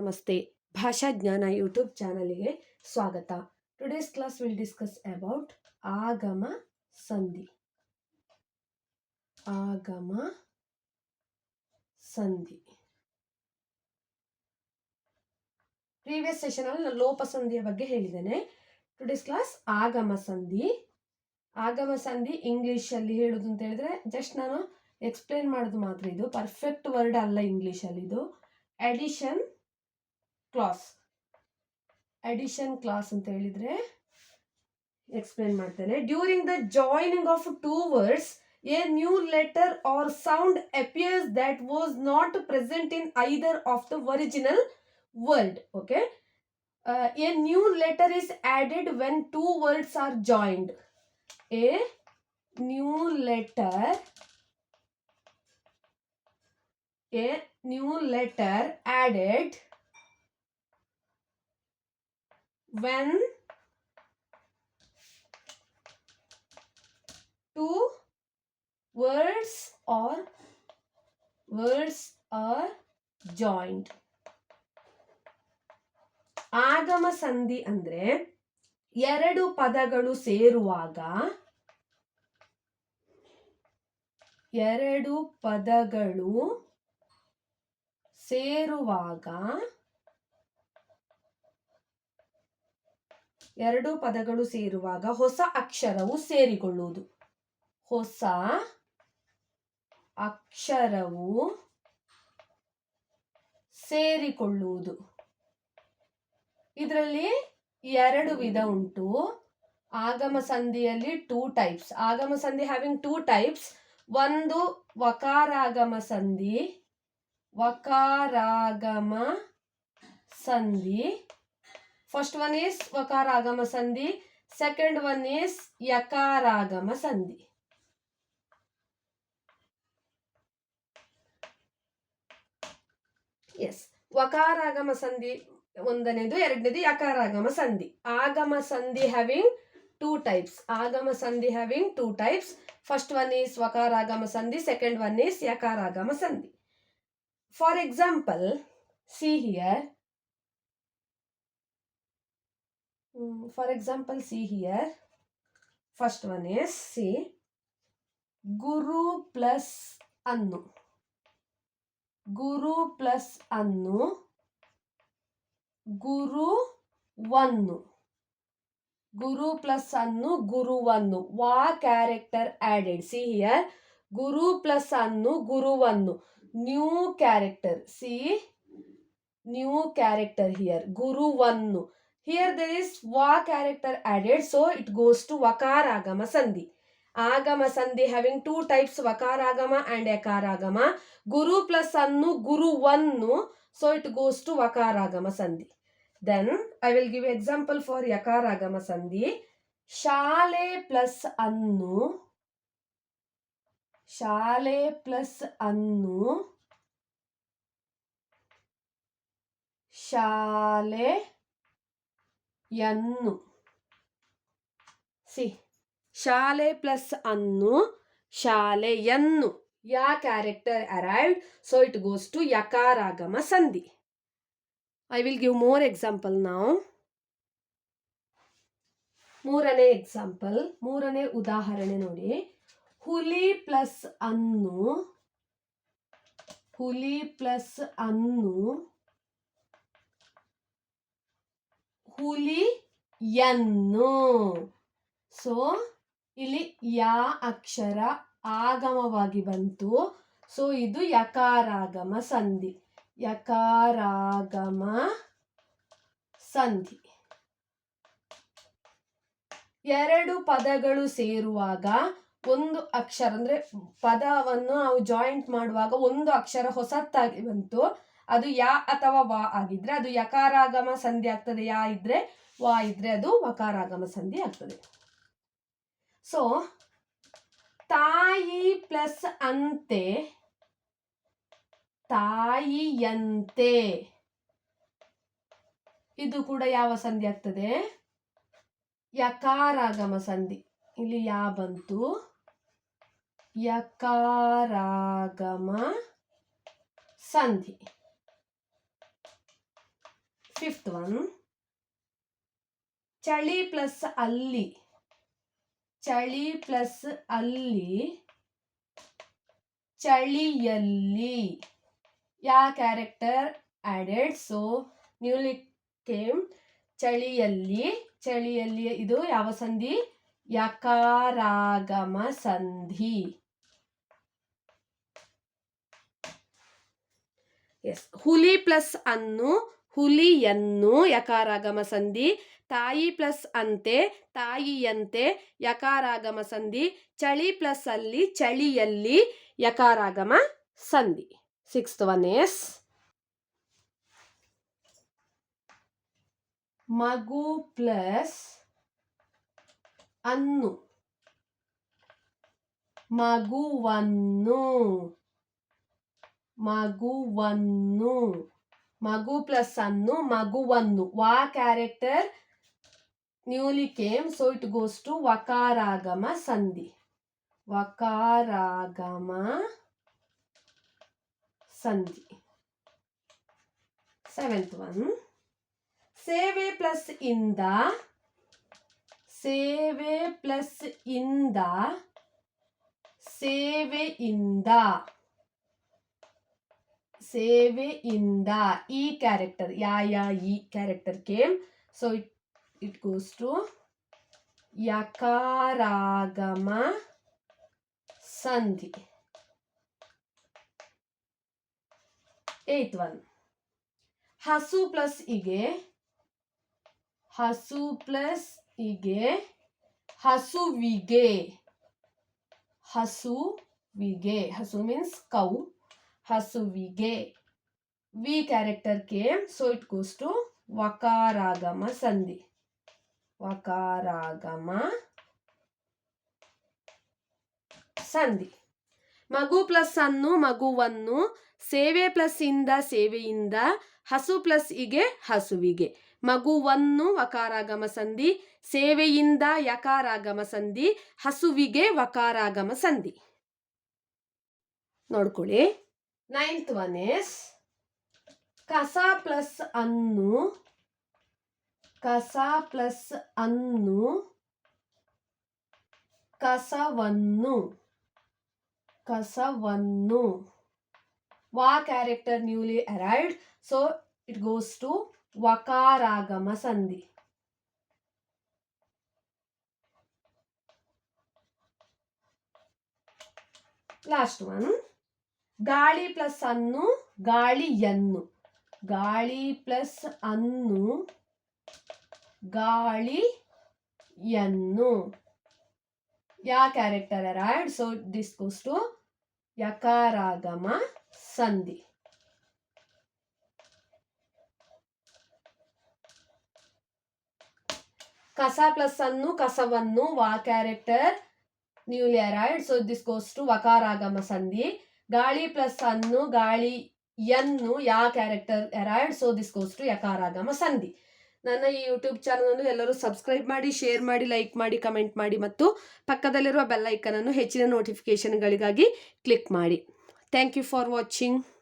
ನಮಸ್ತೆ ಭಾಷಾ ಜ್ಞಾನ ಯೂಟ್ಯೂಬ್ ಚಾನಲ್ಗೆ ಸ್ವಾಗತ today's class will discuss about ಆಗಮ ಸಂಧಿ ಆಗಮ ಸಂಧಿ ಪ್ರೀವಿಯಸ್ ಅಲ್ಲಿ ನಾನು ಲೋಪ ಸಂಧಿಯ ಬಗ್ಗೆ ಹೇಳಿದ್ದೇನೆ ಟುಡೇಸ್ ಕ್ಲಾಸ್ ಆಗಮ ಸಂಧಿ ಆಗಮ ಸಂಧಿ ಅಲ್ಲಿ ಹೇಳೋದು ಅಂತ ಹೇಳಿದ್ರೆ ಜಸ್ಟ್ ನಾನು ಎಕ್ಸ್ಪ್ಲೇನ್ ಮಾಡೋದು ಮಾತ್ರ ಇದು ಪರ್ಫೆಕ್ಟ್ ವರ್ಡ್ ಅಲ್ಲ ಅಲ್ಲಿ ಇದು ಅಡಿಷನ್ ಕ್ಲಾಸ್ ಅಡಿಷನ್ ಕ್ಲಾಸ್ ಅಂತ ಹೇಳಿದ್ರೆ ಎಕ್ಸ್ಪ್ಲೇನ್ ಮಾಡ್ತೇನೆ during the joining of two words a new letter or sound appears that was not present in either of the original word okay a new letter is added when two words are joined a new letter a new letter added when two words or words are joined ಆಗಮ ಸಂಧಿ ಅಂದ್ರೆ ಎರಡು ಪದಗಳು ಸೇರುವಾಗ ಎರಡು ಪದಗಳು ಸೇರುವಾಗ ಎರಡು ಪದಗಳು ಸೇರುವಾಗ ಹೊಸ ಅಕ್ಷರವು ಸೇರಿಕೊಳ್ಳುವುದು ಹೊಸ ಅಕ್ಷರವು ಸೇರಿಕೊಳ್ಳುವುದು ಇದರಲ್ಲಿ ಎರಡು ವಿಧ ಉಂಟು ಆಗಮ ಸಂಧಿಯಲ್ಲಿ ಟೂ ಟೈಪ್ಸ್ ಆಗಮ ಸಂಧಿ ಹ್ಯಾವಿಂಗ್ ಟೂ ಟೈಪ್ಸ್ ಒಂದು ವಕಾರಾಗಮ ಸಂಧಿ ವಕಾರಾಗಮ ಸಂಧಿ ಫಸ್ಟ್ ಒನ್ ಈಸ್ ಒಕಾರಾಗಮ ಸಂಧಿ ಸೆಕೆಂಡ್ ಒನ್ ಈಸ್ ಯಕಾರಾಗಮ ಸಂಧಿ ಎಸ್ ವಕಾರಾಗಮ ಸಂಧಿ ಒಂದನೇದು ಎರಡನೇದು ಯಕಾರಾಗಮ ಸಂಧಿ ಆಗಮ ಸಂಧಿ ಹ್ಯಾವಿಂಗ್ ಟೂ ಟೈಪ್ಸ್ ಆಗಮ ಸಂಧಿ having two types first one is ವಕಾರಾಗಮ ಸಂಧಿ ಸೆಕೆಂಡ್ ಒನ್ ಈಸ್ ಯಕಾರಾಗಮ ಸಂಧಿ for example see here for example see here first one is see guru plus annu guru plus annu guru vannu guru plus annu guru vannu va character added see here guru plus annu guru vannu new character see new character here guru vannu here there is ವಾ character added so it goes to ವಕಾರಾಗಮ ಸಂಧಿ ಆಗಮ ಸಂಧಿ having two types ವಕಾರಾಗಮ and ಯಕಾರಾಗಮ ಗುರು plus ಅನ್ನು ಗುರು ಒನ್ನು ಸೊ ಇಟ್ ಗೋಸ್ ಟು ವಕಾರಾಗಮ ಸಂಧಿ then I will give example for ಯಕಾರಾಗಮ ಸಂಧಿ ಶಾಲೆ ಪ್ಲಸ್ ಅನ್ನು ಶಾಲೆ ಪ್ಲಸ್ ಅನ್ನು ಶಾಲೆ ಎನ್ನು ಸಿ ಶಾಲೆ ಪ್ಲಸ್ ಅನ್ನು ಶಾಲೆಯನ್ನು ಯಾ character arrived so it goes to ಯಕಾರಾಗಮ ಸಂಧಿ I will give more example ನಾವು ಮೂರನೇ ಎಕ್ಸಾಂಪಲ್ ಮೂರನೇ ಉದಾಹರಣೆ ನೋಡಿ ಹುಲಿ ಪ್ಲಸ್ ಅನ್ನು ಹುಲಿ ಪ್ಲಸ್ ಅನ್ನು ಯನ್ನು ಸೊ ಇಲ್ಲಿ ಯಾ ಅಕ್ಷರ ಆಗಮವಾಗಿ ಬಂತು ಸೊ ಇದು ಯಕಾರಾಗಮ ಸಂಧಿ ಯಕಾರಾಗಮ ಸಂಧಿ ಎರಡು ಪದಗಳು ಸೇರುವಾಗ ಒಂದು ಅಕ್ಷರ ಅಂದರೆ ಪದವನ್ನು ನಾವು ಜಾಯಿಂಟ್ ಮಾಡುವಾಗ ಒಂದು ಅಕ್ಷರ ಹೊಸತ್ತಾಗಿ ಬಂತು ಅದು ಯಾ ಅಥವಾ ವಾ ಆಗಿದ್ರೆ ಅದು ಯಕಾರಾಗಮ ಸಂಧಿ ಆಗ್ತದೆ ಯಾ ಇದ್ರೆ ವಾ ಇದ್ರೆ ಅದು ವಕಾರಾಗಮ ಸಂಧಿ ಆಗ್ತದೆ ಸೊ ತಾಯಿ ಪ್ಲಸ್ ಅಂತೆ ತಾಯಿಯಂತೆ ಇದು ಕೂಡ ಯಾವ ಸಂಧಿ ಆಗ್ತದೆ ಯಕಾರಾಗಮ ಸಂಧಿ ಇಲ್ಲಿ ಯಾ ಬಂತು ಯಕಾರಾಗಮ ಸಂಧಿ ಫಿಫ್ತ್ ಒನ್ ಚಳಿ ಪ್ಲಸ್ ಅಲ್ಲಿ ಚಳಿ ಪ್ಲಸ್ ಅಲ್ಲಿ ಚಳಿಯಲ್ಲಿ ಯಾ character added so newly came ಚಳಿಯಲ್ಲಿ ಚಳಿಯಲ್ಲಿ ಇದು ಯಾವ ಸಂಧಿ ಯಕಾರಾಗಮ ಸಂಧಿ ಎಸ್ ಹುಲಿ ಪ್ಲಸ್ ಅನ್ನು ಹುಲಿಯನ್ನು ಯಕಾರಾಗಮ ಸಂಧಿ ತಾಯಿ ಪ್ಲಸ್ ಅಂತೆ ತಾಯಿಯಂತೆ ಯಕಾರಾಗಮ ಸಂಧಿ ಚಳಿ ಪ್ಲಸ್ ಅಲ್ಲಿ ಚಳಿಯಲ್ಲಿ ಯಕಾರಾಗಮ ಸಂಧಿ ಸಿಕ್ಸ್ತ್ ಒನ್ ಎಸ್ ಮಗು ಪ್ಲಸ್ ಅನ್ನು ಮಗುವನ್ನು ಮಗುವನ್ನು ಮಗು ಪ್ಲಸ್ ಅನ್ನು ಮಗುವನ್ನು ವಾ character newly came so it goes to ವಕಾರಾಗಮ ಸಂಧಿ ವಕಾರಾಗಮ ಸಂಧಿ ಸೆವೆಂತ್ ಒನ್ ಸೇವೆ ಪ್ಲಸ್ ಇಂದ ಸೇವೆ ಪ್ಲಸ್ ಇಂದ ಸೇವೆಯಿಂದ ಸೇವೆಯಿಂದ ಈ ಕ್ಯಾರೆಕ್ಟರ್ ಯಾ ಯಾ ಈ character came so it it goes to ಯಕಾರಾಗಮ ಸಂಧಿ ಏತ್ ಒನ್ ಹಸು ಪ್ಲಸ್ ಇಗೆ ಹಸು ಪ್ಲಸ್ ಇಗೆ ಹಸುವಿಗೆ ಹಸುವಿಗೆ ಹಸು ಮೀನ್ಸ್ ಕೌ ಹಸುವಿಗೆ ವಿ ಕ್ಯಾರೆಕ್ಟರ್ ಕೆ ಸೊ ಇಟ್ ಗೋಸ್ ಟು ವಕಾರಾಗಮ ಸಂಧಿ ವಕಾರಾಗಮ ಸಂಧಿ ಮಗು ಪ್ಲಸ್ ಅನ್ನು ಮಗುವನ್ನು ಸೇವೆ ಪ್ಲಸ್ ಇಂದ ಸೇವೆಯಿಂದ ಹಸು ಪ್ಲಸ್ ಇಗೆ ಹಸುವಿಗೆ ಮಗುವನ್ನು ವಕಾರಾಗಮ ಸಂಧಿ ಸೇವೆಯಿಂದ ಯಕಾರಾಗಮ ಸಂಧಿ ಹಸುವಿಗೆ ವಕಾರಾಗಮ ಸಂಧಿ ನೋಡ್ಕೊಳ್ಳಿ Ninth one is Kasa plus Annu. Kasa plus Annu. Kasavannu. Kasavannu. Va character newly arrived. So it goes to Vakaragama Sandhi. Last one. ಗಾಳಿ ಪ್ಲಸ್ ಅನ್ನು ಗಾಳಿಯನ್ನು ಗಾಳಿ ಪ್ಲಸ್ ಅನ್ನು ಗಾಳಿ ಗಾಳಿಯನ್ನು ಯಾ character arrived so this goes to ಯಕಾರಾಗಮ ಸಂಧಿ ಕಸ plus ಅನ್ನು ಕಸವನ್ನು ವಾ character newly arrived so this goes to ವಕಾರಾಗಮ ಸಂಧಿ ಗಾಳಿ ಪ್ಲಸ್ ಅನ್ನು ಗಾಳಿಯನ್ನು ಯಾ character arrived so this goes to ಯಕಾರಾಗಮ ಸಂಧಿ ನನ್ನ ಈ ಯೂಟ್ಯೂಬ್ ಚಾನಲನ್ನು ಎಲ್ಲರೂ ಸಬ್ಸ್ಕ್ರೈಬ್ ಮಾಡಿ ಶೇರ್ ಮಾಡಿ ಲೈಕ್ ಮಾಡಿ ಕಮೆಂಟ್ ಮಾಡಿ ಮತ್ತು ಪಕ್ಕದಲ್ಲಿರುವ ಬೆಲ್ ಹೆಚ್ಚಿನ ನೋಟಿಫಿಕೇಷನ್ಗಳಿಗಾಗಿ ಕ್ಲಿಕ್ ಮಾಡಿ ಥ್ಯಾಂಕ್ ಯು ಫಾರ್ ವಾಚಿಂಗ್